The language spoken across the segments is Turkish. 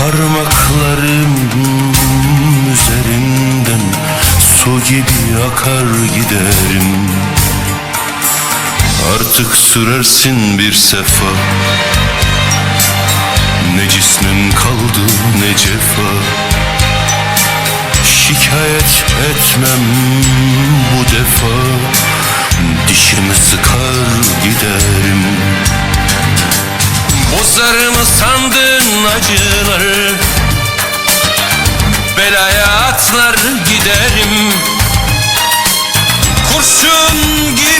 Parmaklarım üzerinden Su gibi akar giderim. Artık sürersin bir sefa. Ne cismin kaldı ne cefa. Şikayet etmem bu defa. Dişimi sıkar giderim. Bozar mı acıları Belaya atlar giderim. Kurşun gibi,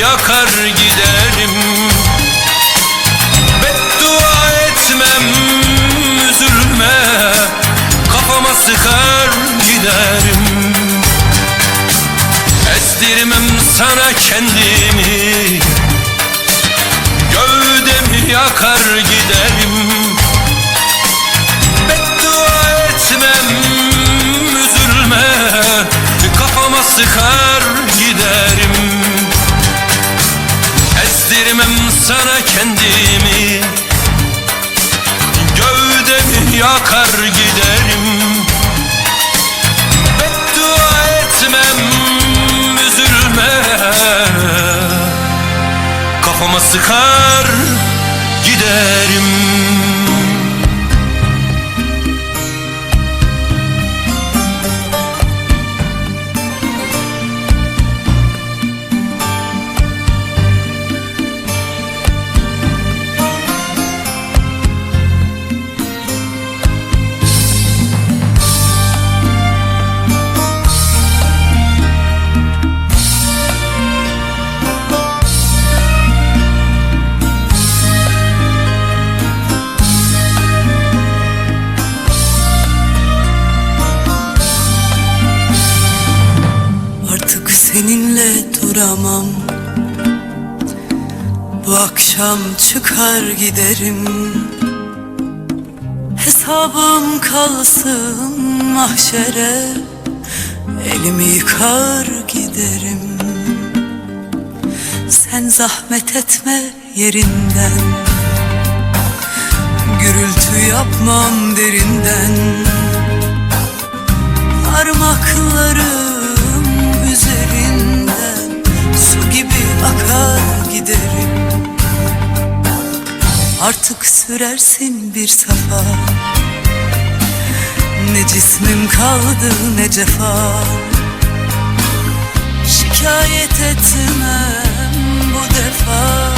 yakar giderim. Beddua etmem üzülme Kafama sıkar giderim. Ezdirmem sana kendimi Gövdemi yakar giderim kendimi. Gövdemi yakar giderim? Beddua etmem üzülme. Kafama sıkar duramam Bu akşam çıkar giderim. Hesabım kalsın mahşere. Elimi yıkar giderim. Sen zahmet etme yerinden. Gürültü yapmam derinden. Parmaklarım akar giderim. Artık sürersin bir safa Ne cismim kaldı ne cefa. Şikayet etmem bu defa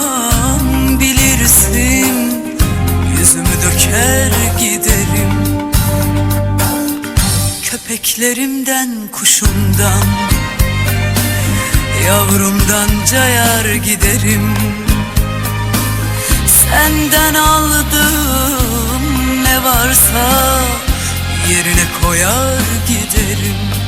bilirsin Yüzümü döker giderim. Köpeklerimden kuşumdan Yavrumdan cayar giderim. Senden aldığım ne varsa Yerine koyar giderim